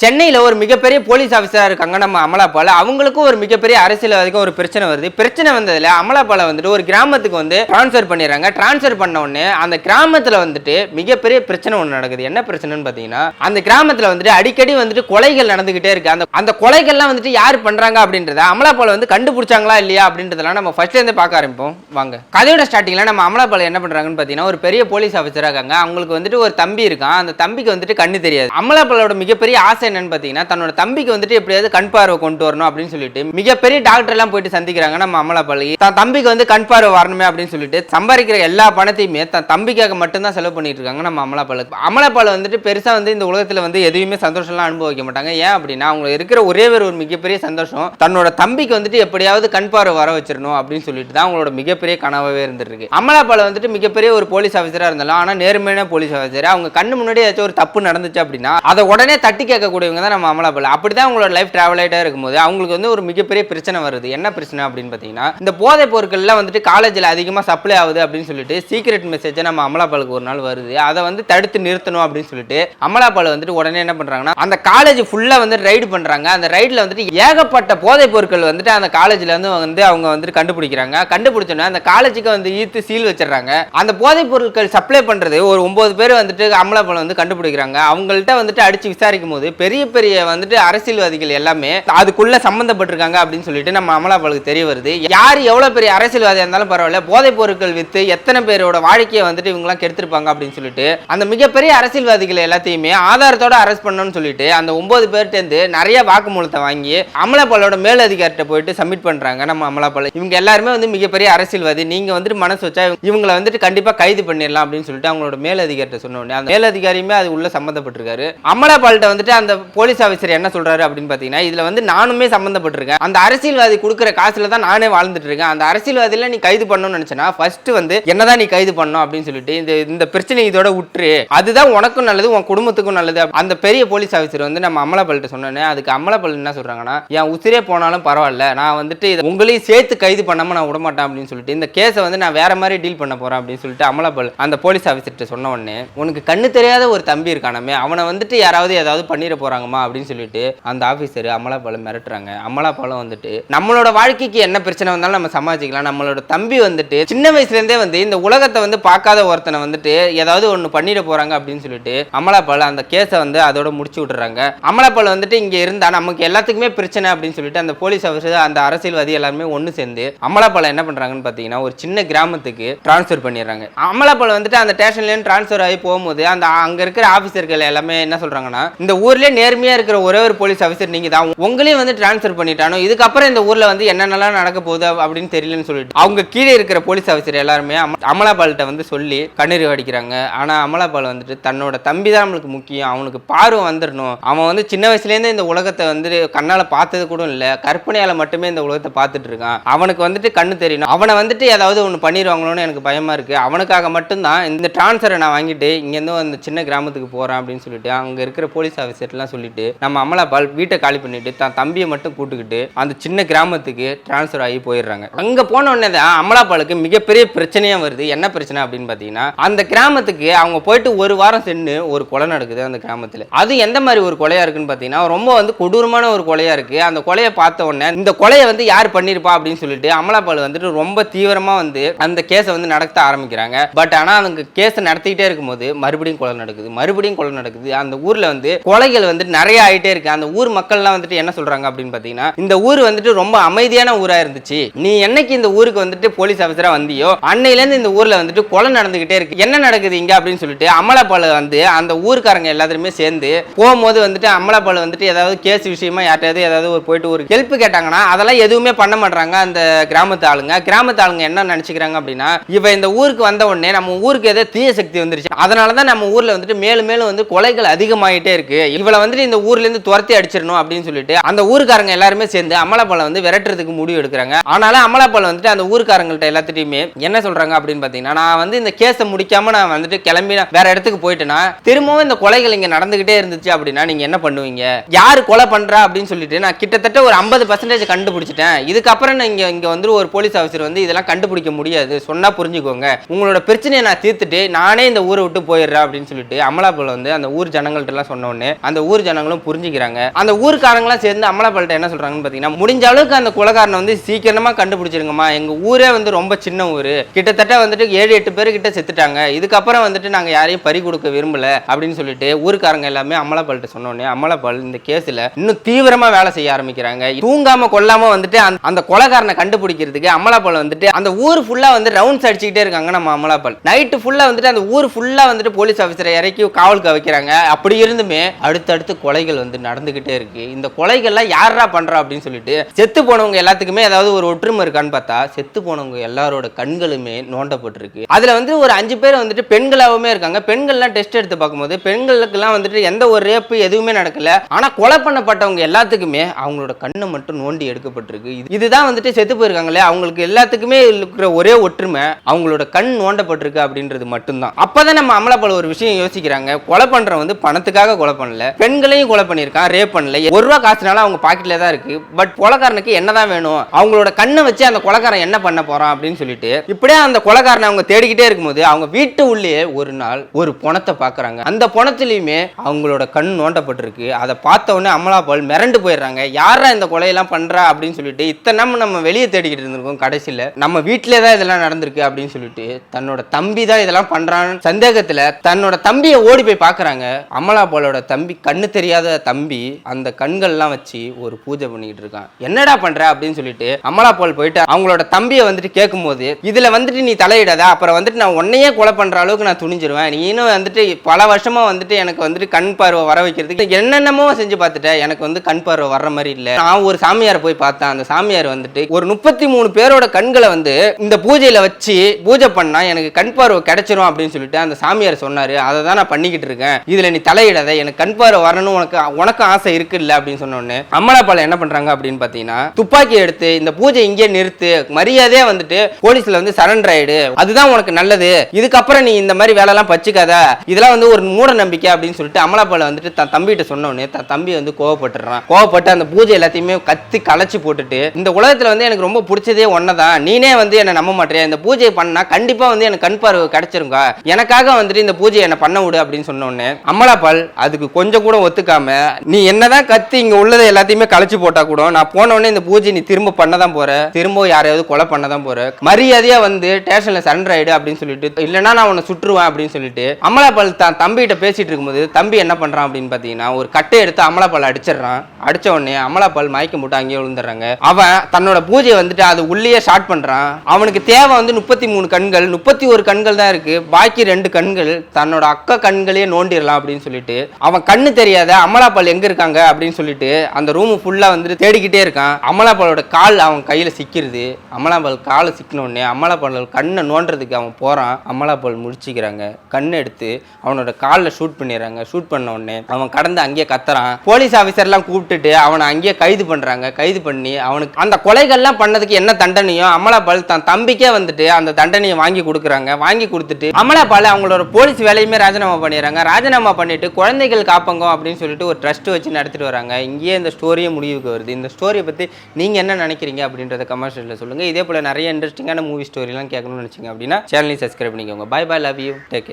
சென்னையில் ஒரு மிகப்பெரிய போலீஸ் ஆஃபீஸராக இருக்காங்க நம்ம அமலாபால் அவங்களுக்கும் ஒரு மிகப்பெரிய அரசியல்வாதிக்கும் ஒரு பிரச்சனை வருது. பிரச்சனை வந்ததில் அமலாபாலை வந்துட்டு ஒரு கிராமத்துக்கு வந்து ட்ரான்ஸ்ஃபர் பண்ணிடுறாங்க. ட்ரான்ஸ்ஃபர் பண்ண உடனே அந்த கிராமத்தில் வந்துட்டு மிகப்பெரிய பிரச்சனை ஒன்று நடக்குது. என்ன பிரச்சனைன்னு பார்த்தீங்கன்னா அந்த கிராமத்தில் வந்துட்டு அடிக்கடி வந்துட்டு கொலைகள் நடந்துகிட்டே இருக்கு. அந்த அந்த கொலைகள்லாம் வந்துட்டு யார் பண்ணுறாங்க அப்படின்றத அமலாபால் வந்து கண்டுபிடிச்சாங்களா இல்லையா அப்படின்றதெல்லாம் நம்ம ஃபர்ஸ்ட்லேருந்து பார்க்க ஆரம்பிப்போம். வாங்க. கதையோட ஸ்டார்டிங்கில் நம்ம அமலாபால் என்ன பண்ணுறாங்கன்னு பார்த்தீங்கன்னா ஒரு பெரிய போலீஸ் ஆஃபீஸராக இருக்காங்க. அவங்களுக்கு வந்துட்டு ஒரு தம்பி இருக்கான். அந்த தம்பிக்கு வந்துட்டு கண்ணு தெரியாது. அமலாபாலோட மிகப்பெரிய ஆசை என்னன்னு பார்த்தீங்கன்னா தன்னோட தம்பிக்கு வந்துட்டு எப்படியாவது கண் பார்வை கொண்டு வரணும் அப்படின்னு சொல்லிட்டு மிகப்பெரிய டாக்டர் எல்லாம் போயிட்டு சந்திக்கிறாங்க நம்ம அமலாப்பள்ளி. தன் தம்பிக்கு வந்து கண் பார்வை வரணுமே அப்படின்னு சொல்லிட்டு சம்பாதிக்கிற எல்லா பணத்தையுமே தன் தம்பிக்காக மட்டும்தான் செலவு பண்ணிட்டு இருக்காங்க நம்ம அமலாபால் அமலாபால் வந்துட்டு பெருசா வந்து இந்த உலகத்துல வந்து எதுவுமே சந்தோஷம்லாம் அனுபவிக்க மாட்டாங்க. ஏன் அப்படின்னா அவங்க இருக்கிற ஒரே ஒரு மிகப்பெரிய சந்தோஷம் தன்னோட தம்பிக்கு வந்துட்டு எப்படியாவது கண் பார்வை வர வச்சிடணும் அப்படின்னு சொல்லிட்டு தான் அவங்களோட மிகப்பெரிய கனவாவே இருந்துட்டு இருக்கு வந்துட்டு மிகப்பெரிய ஒரு போலீஸ் ஆஃபீஸரா இருந்தாலும் ஆனா நேர்மையான போலீஸ் ஆஃபீஸர் அவங்க கண்ணு முன்னாடி ஏதாச்சும் ஒரு தப்பு நடந்துச்சு அப்படின்னா அதை உடனே தட்டி கேட்க கேட்கக்கூடியவங்க தான் நம்ம அமலாபாலம் அப்படி தான் அவங்களோட லைஃப் ட்ராவல் ஆகிட்டே இருக்கும்போது அவங்களுக்கு வந்து ஒரு மிகப்பெரிய பிரச்சனை வருது. என்ன பிரச்சனை அப்படின்னு பார்த்தீங்கன்னா இந்த போதைப் பொருட்கள்லாம் வந்துட்டு காலேஜில் அதிகமாக சப்ளை ஆகுது அப்படின்னு சொல்லிட்டு சீக்ரெட் மெசேஜை நம்ம அமலாபாலுக்கு ஒரு நாள் வருது. அதை வந்து தடுத்து நிறுத்தணும் அப்படின்னு சொல்லிட்டு அமலாபால் வந்துட்டு உடனே என்ன பண்ணுறாங்கன்னா அந்த காலேஜ் ஃபுல்லாக வந்து ரைடு பண்ணுறாங்க அந்த ரைடில் வந்துட்டு ஏகப்பட்ட போதைப் பொருட்கள் வந்துட்டு அந்த காலேஜில் வந்து வந்து அவங்க வந்துட்டு கண்டுபிடிக்கிறாங்க. கண்டுபிடிச்சோன்னே அந்த காலேஜுக்கு வந்து ஈர்த்து சீல் வச்சிடுறாங்க. அந்த போதைப் பொருட்கள் சப்ளை பண்ணுறது ஒரு ஒம்பது பேர் வந்துட்டு அமலாபால் வந்து கண்டுபிடிக்கிறாங்க. அவங்கள்ட்ட வந்துட்டு அடித்து விசாரிக்கும் போது பெரிய பெரிய வந்துட்டு அரசியல்வாதிகள் எல்லாமே அதுக்குள்ள சம்மந்தப்பட்டிருக்காங்க அப்படின்னு சொல்லிட்டு நம்ம அமலாபாலுக்கு தெரிய வருது. யார் எவ்வளோ பெரிய அரசியல்வாதியாக இருந்தாலும் பரவாயில்ல போதைப் பொருட்கள் வித்து எத்தனை பேரோட வாழ்க்கையை வந்துட்டு இவங்கலாம் கெடுத்திருப்பாங்க அப்படின்னு சொல்லிட்டு அந்த மிகப்பெரிய அரசியல்வாதிகள் எல்லாத்தையுமே ஆதாரத்தோட அரெஸ்ட் பண்ணணும்னு சொல்லிட்டு அந்த ஒன்பது பேர்ட்டேருந்து நிறைய வாக்குமூலத்தை வாங்கி அமலாபாலோட மேலதிகாரிட்ட போயிட்டு சப்மிட் பண்ணுறாங்க நம்ம அமலாபால். இவங்க எல்லாருமே வந்து மிகப்பெரிய அரசியல்வாதி. நீங்கள் வந்துட்டு மனசு வச்சா இவங்களை வந்துட்டு கண்டிப்பாக கைது பண்ணிடலாம் அப்படின்னு சொல்லிட்டு அவங்களோட மேலதிகாரிட்ட சொன்ன உடனே அந்த மேலதிகாரியுமே அது உள்ள சம்மந்தப்பட்டிருக்காரு அமலாபால்கிட்ட வந்துட்டு அந்த போலீஸ் ஆஃபீஸர் என்ன சொல்றாரு அப்படின்னு பார்த்தீங்கன்னா இதுல வந்து நானுமே சம்மந்தப்பட்டிருக்கேன் அந்த அரசியல்வாதி கொடுக்குற காசுல தான் நானே வாழ்ந்துட்டு இருக்கேன். அந்த அரசியல்வாதியில நீ கைது பண்ணணும்னு நினைச்சனா ஃபர்ஸ்ட் வந்து என்னதான் நீ கைது பண்ணணும் அப்படின்னு சொல்லிட்டு இந்த இந்த பிரச்சனை இதோட விட்டுரு அதுதான் உனக்கும் நல்லது உன் குடும்பத்துக்கும் நல்லது. அந்த பெரிய போலீஸ் ஆஃபீஸர் வந்து நம்ம அமலாபால்கிட்ட சொன்னோன்னே அதுக்கு அமலாபால் என்ன சொல்றாங்கன்னா என் உசிரே போனாலும் பரவாயில்ல நான் வந்துட்டு உங்களையும் சேர்த்து கைது பண்ணாம நான் விட மாட்டேன் அப்படின்னு சொல்லிட்டு இந்த கேஸை வந்து நான் வேற மாதிரி டீல் பண்ண போறேன் அப்படின்னு சொல்லிட்டு அமலாபால் அந்த போலீஸ் ஆஃபீஸர்கிட்ட சொன்ன உடனே உனக்கு கண்ணு தெரியாத ஒரு தம்பி இருக்கானமே அவனை வந்துட்டு யாராவது ஏதாவது பண்ணிட போறாங்கம்மா அப்படின்னு சொல்லிட்டு அந்த ஆஃபீஸர் அமலாபாலம் மிரட்டுறாங்க. அமலாபாலம் வந்துட்டு நம்மளோட வாழ்க்கைக்கு என்ன பிரச்சனை வந்தாலும் நம்ம சமாளிச்சிக்கலாம். நம்மளோட தம்பி வந்துட்டு சின்ன வயசுல இருந்தே வந்து இந்த உலகத்தை வந்து பார்க்காத ஒருத்தனை வந்துட்டு ஏதாவது ஒன்று பண்ணிட போறாங்க அப்படின்னு சொல்லிட்டு அமலாபாலம் அந்த கேஸை வந்து அதோட முடிச்சு விட்டுறாங்க. அமலாபாலம் வந்துட்டு இங்க இருந்தா நமக்கு எல்லாத்துக்குமே பிரச்சனை அப்படின்னு சொல்லிட்டு அந்த போலீஸ் ஆஃபீஸர் அந்த அரசியல்வாதி எல்லாருமே ஒன்று சேர்ந்து அமலாபாலம் என்ன பண்றாங்கன்னு பார்த்தீங்கன்னா ஒரு சின்ன கிராமத்துக்கு டிரான்ஸ்ஃபர் பண்ணிடுறாங்க. அமலாபாலம் வந்துட்டு அந்த ஸ்டேஷன்லேருந்து ட்ரான்ஸ்ஃபர் ஆகி போகும்போது அந்த அங்க இருக்கிற ஆஃபீஸர்கள் எல்லாமே என்ன சொல்றாங்கன்னா இந்த ஊர்லேயே நேர்மையாக இருக்கிற ஒரே ஒரு போலீஸ் ஆஃபீஸர் நீங்க தான் உங்களையும் வந்து ட்ரான்ஸ்ஃபர் பண்ணிட்டானோ இதுக்கப்புறம் இந்த ஊரில் வந்து என்னென்னலாம் நடக்க போகுது அப்படின்னு தெரியலன்னு சொல்லிட்டு. அவங்க கீழே இருக்கிற போலீஸ் ஆஃபீஸர் எல்லாருமே அமலாபால்கிட்ட வந்து சொல்லி கண்ணீர் வடிக்கிறாங்க. ஆனால் அமலாபால் வந்துட்டு தன்னோட தம்பி தான் நம்மளுக்கு முக்கியம். அவனுக்கு பார்வை வந்துடணும் அவன் வந்து சின்ன வயசுலேருந்து இந்த உலகத்தை வந்து கண்ணால் பார்த்தது கூட இல்லை. கற்பனையால் மட்டுமே இந்த உலகத்தை பார்த்துட்டு இருக்கான். அவனுக்கு வந்துட்டு கண்ணு தெரியணும். அவனை வந்துட்டு ஏதாவது ஒன்று பண்ணிடுவாங்களோன்னு எனக்கு பயமாக இருக்குது அவனுக்காக மட்டும்தான் இந்த டிரான்ஸ்ஃபரை நான் வாங்கிட்டு இங்கேருந்து அந்த சின்ன கிராமத்துக்கு போகிறேன் அப்படின்னு சொல்லிட்டு அங்கே இருக்கிற போலீஸ் ஆஃபீஸர்லாம் சொல்லிட்டு நம்ம அமலாபால் வீட்டை காலி பண்ணிட்டு தான் தம்பியை மட்டும் கூட்டுக்கிட்டு அந்த சின்ன கிராமத்துக்கு டிரான்ஸ்ஃபர் ஆகி போயிடுறாங்க. அங்க போன உடனே தான் அமலாபாலுக்கு மிகப்பெரிய பிரச்சனையா வருது. என்ன பிரச்சனை அப்படின்னு பார்த்தீங்கன்னா அந்த கிராமத்துக்கு அவங்க போயிட்டு ஒரு வாரம் சென்று ஒரு கொலை நடக்குது அந்த கிராமத்தில். அது எந்த மாதிரி ஒரு கொலையா இருக்குன்னு பார்த்தீங்கன்னா ரொம்ப வந்து கொடூரமான ஒரு கொலையா இருக்கு. அந்த கொலையை பார்த்த உடனே இந்த கொலையை வந்து யார் பண்ணிருப்பா அப்படின்னு சொல்லிட்டு அமலாபால் வந்துட்டு ரொம்ப தீவிரமா வந்து அந்த கேஸை வந்து நடத்த ஆரம்பிக்கிறாங்க. பட் ஆனா அவங்க கேஸை நடத்திக்கிட்டே இருக்கும்போது மறுபடியும் கொலை நடக்குது. மறுபடியும் கொலை நடக்குது. அந்த ஊர்ல வந்து கொலைகள் வந்துட்டு நிறைய ஆயிட்டே இருக்கு. அந்த ஊர் மக்கள்லாம் வந்துட்டு என்ன சொல்றாங்க அப்படின்னு பார்த்தீங்கன்னா இந்த ஊர் வந்துட்டு ரொம்ப அமைதியான ஊரா இருந்துச்சு. நீ என்னைக்கு இந்த ஊருக்கு வந்துட்டு போலீஸ் ஆஃபீஸரா வந்தியோ அன்னையில இருந்து இந்த ஊர்ல வந்துட்டு கொலை நடந்துகிட்டே இருக்கு. என்ன நடக்குது இங்க அப்படின்னு சொல்லிட்டு அமலாப்பாளு வந்து அந்த ஊருக்காரங்க எல்லாத்துமே சேர்ந்து போகும்போது வந்துட்டு அமலாப்பாளு வந்துட்டு ஏதாவது கேஸ் விஷயமா யார்ட்டாவது ஏதாவது ஒரு போயிட்டு ஒரு ஹெல்ப் கேட்டாங்கன்னா அதெல்லாம் எதுவுமே பண்ண மாட்டாங்க அந்த கிராமத்து ஆளுங்க. கிராமத்து ஆளுங்க என்ன நினைச்சுக்கிறாங்க அப்படின்னா இவ இந்த ஊருக்கு வந்த உடனே நம்ம ஊருக்கு ஏதோ தீய சக்தி வந்துருச்சு. அதனால தான் நம்ம ஊர்ல வந்துட்டு மேலும் மேலும் வந்து கொலைகள் அதிகமாயிட்டே இருக்கு. இவ்வளவு இவளை வந்துட்டு இந்த ஊர்லேருந்து துரத்தி அடிச்சிடணும் அப்படின்னு சொல்லிட்டு அந்த ஊருக்காரங்க எல்லாருமே சேர்ந்து அமலாபாலை வந்து விரட்டுறதுக்கு முடிவு எடுக்கிறாங்க. ஆனாலும் அமலாபால் வந்துட்டு அந்த ஊருக்காரங்கள்ட்ட எல்லாத்திட்டையுமே என்ன சொல்றாங்க அப்படின்னு பார்த்தீங்கன்னா நான் வந்து இந்த கேஸை முடிக்காம நான் வந்துட்டு கிளம்பி வேற இடத்துக்கு போயிட்டேன்னா திரும்பவும் இந்த கொலைகள் இங்கே நடந்துகிட்டே இருந்துச்சு அப்படின்னா நீங்க என்ன பண்ணுவீங்க? யார் கொலை பண்றா அப்படின்னு சொல்லிட்டு நான் கிட்டத்தட்ட ஒரு ஐம்பது பர்சன்டேஜ் கண்டுபிடிச்சிட்டேன். இதுக்கப்புறம் நான் இங்க இங்க வந்து ஒரு போலீஸ் ஆஃபீஸர் வந்து இதெல்லாம் கண்டுபிடிக்க முடியாது. சொன்னா புரிஞ்சுக்கோங்க. உங்களோட பிரச்சனையை நான் தீர்த்துட்டு நானே இந்த ஊரை விட்டு போயிடுறேன் அப்படின்னு சொல்லிட்டு அமலாபுல வந்து அந்த ஊர் ஜனங்கள்ட்ட எல்லாம் சொன்ன உடனே அந்த ஊர் ஜனங்களும் புரிஞ்சுக்கிறாங்க. அந்த ஊருக்காரங்களாம் சேர்ந்து அமலாபால்கிட்ட என்ன சொல்றாங்கன்னு பார்த்தீங்கன்னா முடிஞ்ச அளவுக்கு அந்த குலகாரனை வந்து சீக்கிரமா கண்டுபிடிச்சிருங்கம்மா எங்க ஊரே வந்து ரொம்ப சின்ன ஊர். கிட்டத்தட்ட வந்துட்டு ஏழு எட்டு பேர் கிட்ட செத்துட்டாங்க. இதுக்கப்புறம் வந்துட்டு நாங்க யாரையும் பறி கொடுக்க விரும்பல அப்படின்னு சொல்லிட்டு ஊருக்காரங்க எல்லாமே அமலாபால்கிட்ட சொன்னோடனே அமலாபால் இந்த கேஸ்ல இன்னும் தீவிரமா வேலை செய்ய ஆரம்பிக்கிறாங்க. தூங்காம கொல்லாம வந்துட்டு அந்த- அந்த கண்டுபிடிக்கிறதுக்கு அமலாபால் வந்துட்டு அந்த ஊர் ஃபுல்லா வந்து ரவுண்ட்ஸ் அடிச்சுக்கிட்டே இருக்காங்க நம்ம அமலாபால் நைட்டு ஃபுல்லா வந்துட்டு அந்த ஊர் ஃபுல்லா வந்துட்டு போலீஸ் ஆஃபீஸரை இறக்கி காவலுக்கு வைக்கிறாங்க. அப்படி இருந்துமே அடுத்த அடுத்தடுத்து கொலைகள் வந்து நடந்துக்கிட்டே இருக்கு. இந்த கொலைகள்லாம் யாரா பண்றா அப்படின்னு சொல்லிட்டு செத்து போனவங்க எல்லாத்துக்குமே ஏதாவது ஒரு ஒற்றுமை இருக்கான்னு பார்த்தா செத்து போனவங்க எல்லாரோட கண்களுமே நோண்டப்பட்டிருக்கு. அதுல வந்து ஒரு அஞ்சு பேர் வந்துட்டு பெண்களாகவுமே இருக்காங்க. பெண்கள்லாம் டெஸ்ட் எடுத்து பார்க்கும்போது பெண்களுக்கெல்லாம் வந்துட்டு எந்த ஒரு ரேப்பு எதுவுமே நடக்கல. ஆனா கொலை பண்ணப்பட்டவங்க எல்லாத்துக்குமே அவங்களோட கண்ணை மட்டும் நோண்டி எடுக்கப்பட்டிருக்கு. இதுதான் வந்துட்டு செத்து போயிருக்காங்களே அவங்களுக்கு எல்லாத்துக்குமே இருக்கிற ஒரே ஒற்றுமை அவங்களோட கண் நோண்டப்பட்டிருக்கு அப்படின்றது மட்டும்தான். அப்பதான் நம்ம அமலப்பல ஒரு விஷயம் யோசிக்கிறாங்க. கொலை பண்றவன் வந்து பணத்துக்காக கொலை பண்ணல பெண்களையும் கொலை பண்ணியிருக்கான் ரேப் பண்ணல. ஒரு ரூபா காசுனால அவங்க பாக்கெட்ல தான் இருக்கு. பட் கொலைக்காரனுக்கு என்னதான் வேணும்? அவங்களோட கண்ணை வச்சு அந்த கொலைக்காரன் என்ன பண்ண போறான் அப்படின்னு சொல்லிட்டு இப்படியே அந்த கொலைக்காரனை அவங்க தேடிக்கிட்டே இருக்கும்போது அவங்க வீட்டு உள்ளே ஒரு நாள் ஒரு பணத்தை பார்க்கறாங்க அந்த பணத்திலயுமே அவங்களோட கண் நோண்டப்பட்டிருக்கு. அதை பார்த்த உடனே அமலாபால் மிரண்டு போயிடுறாங்க. யாரா இந்த கொலையெல்லாம் பண்றா? அப்படின்னு சொல்லிட்டு இத்தனை நம்ம வெளியே தேடிக்கிட்டு இருந்திருக்கோம் கடைசியில. நம்ம வீட்டிலே தான் இதெல்லாம் நடந்திருக்கு அப்படின்னு சொல்லிட்டு தன்னோட தம்பி தான் இதெல்லாம் பண்றான்னு சந்தேகத்துல தன்னோட தம்பியை ஓடி போய் பார்க்கறாங்க அமலாபாலோட தம்பி கண்ணு தெரியாத தம்பி அந்த கண்கள்லாம் வச்சு ஒரு பூஜை பண்ணிக்கிட்டு இருக்கான். என்னடா பண்ற அப்படின்னு சொல்லிட்டு அமலாபால் போயிட்டு அவங்களோட தம்பியை வந்துட்டு கேட்கும்போது இதுல வந்துட்டு நீ தலையிடாத அப்புறம் வந்துட்டு நான் உன்னையே கொலை பண்ற அளவுக்கு நான் துணிஞ்சிருவேன். நீ இன்னும் வந்துட்டு பல வருஷமா வந்துட்டு எனக்கு வந்துட்டு கண் பார்வை வர வைக்கிறதுக்கு என்னென்னமோ செஞ்சு பார்த்துட்டேன் எனக்கு வந்து கண் பார்வை வர்ற மாதிரி இல்லை. நான் ஒரு சாமியாரை போய் பார்த்தேன். அந்த சாமியார் வந்துட்டு ஒரு முப்பத்தி மூணு பேரோட கண்களை வந்து இந்த பூஜையில வச்சு பூஜை பண்ணா எனக்கு கண் பார்வை கிடைச்சிரும் அப்படின்னு சொல்லிட்டு அந்த சாமியார் சொன்னாரு. அதை தான் நான் பண்ணிக்கிட்டு இருக்கேன். இதுல நீ தலையிடாத. எனக்கு கண் பார்வை வரணும் உனக்கு உனக்கு ஆசை இருக்குல்ல அப்படின்னு சொன்ன உடனே என்ன பண்றாங்க அப்படின்னு பாத்தீங்கன்னா துப்பாக்கி எடுத்து இந்த பூஜை இங்கே நிறுத்து மரியாதையா வந்துட்டு போலீஸ்ல வந்து சரண்டர் ஆயிடு. அதுதான் உனக்கு நல்லது. இதுக்கப்புறம் நீ இந்த மாதிரி வேலைலாம் பச்சுக்காத. இதெல்லாம் வந்து ஒரு மூட நம்பிக்கை அப்படின்னு சொல்லிட்டு அமலாப்பால வந்துட்டு தன் தம்பிகிட்ட சொன்ன தன் தம்பி வந்து கோவப்பட்டுறான். கோவப்பட்டு அந்த பூஜை எல்லாத்தையுமே கத்தி களைச்சு போட்டுட்டு இந்த உலகத்துல வந்து எனக்கு ரொம்ப பிடிச்சதே ஒன்னதான் நீனே வந்து என்ன நம்ப மாட்டேன் இந்த பூஜை பண்ணா கண்டிப்பா வந்து எனக்கு கண் பார்வை கிடைச்சிருங்க எனக்காக வந்துட்டு இந்த பூஜையை என்ன பண்ண விடு அப்படின்னு சொன்ன உடனே அமலாபால் அதுக்கு கொஞ்சம் கூட ஒத்துக்காம நீ என்னதான் கத்தி இங்க உள்ளதை எல்லாத்தையுமே கழிச்சு போட்டா கூட நான் போன உடனே இந்த பூஜை நீ திரும்ப பண்ண தான் போற. திரும்ப யாரையாவது கொலை பண்ண தான் போற. மரியாதையா வந்து ஸ்டேஷன்ல சரண்டர் ஆயிடு அப்படின்னு சொல்லிட்டு இல்லைன்னா நான் உன்னை சுற்றுவேன் அப்படின்னு சொல்லிட்டு அமலாபால் தான் தம்பிகிட்ட பேசிட்டு இருக்கும்போது தம்பி என்ன பண்றான் அப்படின்னு பாத்தீங்கன்னா ஒரு கட்டை எடுத்து அமலாபால் அடிச்சிடுறான். அடிச்ச உடனே அமலாபால் மயக்கம் போட்டு அங்கேயே விழுந்துடுறாங்க. அவன் தன்னோட பூஜையை வந்துட்டு அது உள்ளேயே ஸ்டார்ட் பண்றான். அவனுக்கு தேவை வந்து முப்பத்தி மூணு கண்கள் முப்பத்தி ஒரு கண்கள் தான் இருக்கு. பாக்கி ரெண்டு கண்கள் தன்னோட அக்கா கண்களையே நோண்டிடலாம் அப்படின்னு சொல்லிட்டு அவன் கண்ணு தெரியாத அமலாபால் எங்க இருக்காங்க அப்படின்னு சொல்லிட்டு அந்த ரூமு ஃபுல்லா வந்துட்டு தேடிக்கிட்டே இருக்கான். அமலாபாலோட கால் அவன் கையில சிக்கிருது. அமலாபால் காலை சிக்கின உடனே அமலாபால் கண்ணை நோண்டுறதுக்கு அவன் போறான். அமலாபால் முடிச்சுக்கிறாங்க கண்ணை எடுத்து அவனோட காலில் ஷூட் பண்ணிடுறாங்க. ஷூட் பண்ண உடனே அவன் கடந்து அங்கேயே கத்துறான். போலீஸ் ஆஃபீஸர்லாம் கூப்பிட்டுட்டு அவனை அங்கேயே கைது பண்றாங்க. கைது பண்ணி அவனுக்கு அந்த கொலைகள்லாம் பண்ணதுக்கு என்ன தண்டனையோ அமலாபால் தன் தம்பிக்கே வந்துட்டு அந்த தண்டனையை வாங்கி கொடுக்குறாங்க. வாங்கி கொடுத்துட்டு அமலாபால் அவங்களோட போலீஸ் வேலையுமே ராஜினாமா பண்ணிடுறாங்க. ராஜினாமா பண்ணிட்டு குழந்தைகள் அப்படின்னு சொல்லிட்டு ஒரு ட்ரஸ்ட் வச்சு நடத்திட்டு வராங்க. இங்கேயே இந்த ஸ்டோரியே முடிவுக்கு வருது. இந்த ஸ்டோரியை பற்றி நீங்கள் என்ன நினைக்கிறீங்க அப்படின்றத கமர்ஷியலில் சொல்லுங்கள் இதே போல் நிறைய இன்ட்ரெஸ்டிங்கான மூவி ஸ்டோரிலாம் கேட்கணும்னு நினச்சிங்க அப்படின்னா சேனலையும் சப்ஸ்கிரைப் பண்ணிக்கோங்க. Bye bye love you take